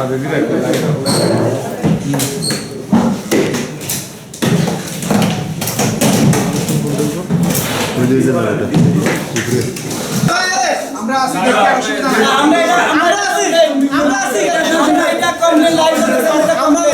আমরা আছি দেখতে অসুবিধা নাই আমরা এটা আমরা আছি আমরা আছি আমরা এটা কমপ্লেন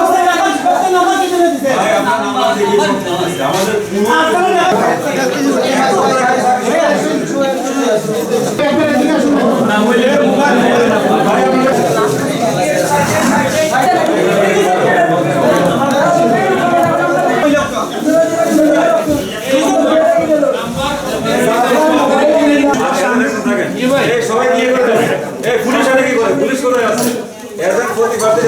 শুরু আছে এর প্রতিবাদে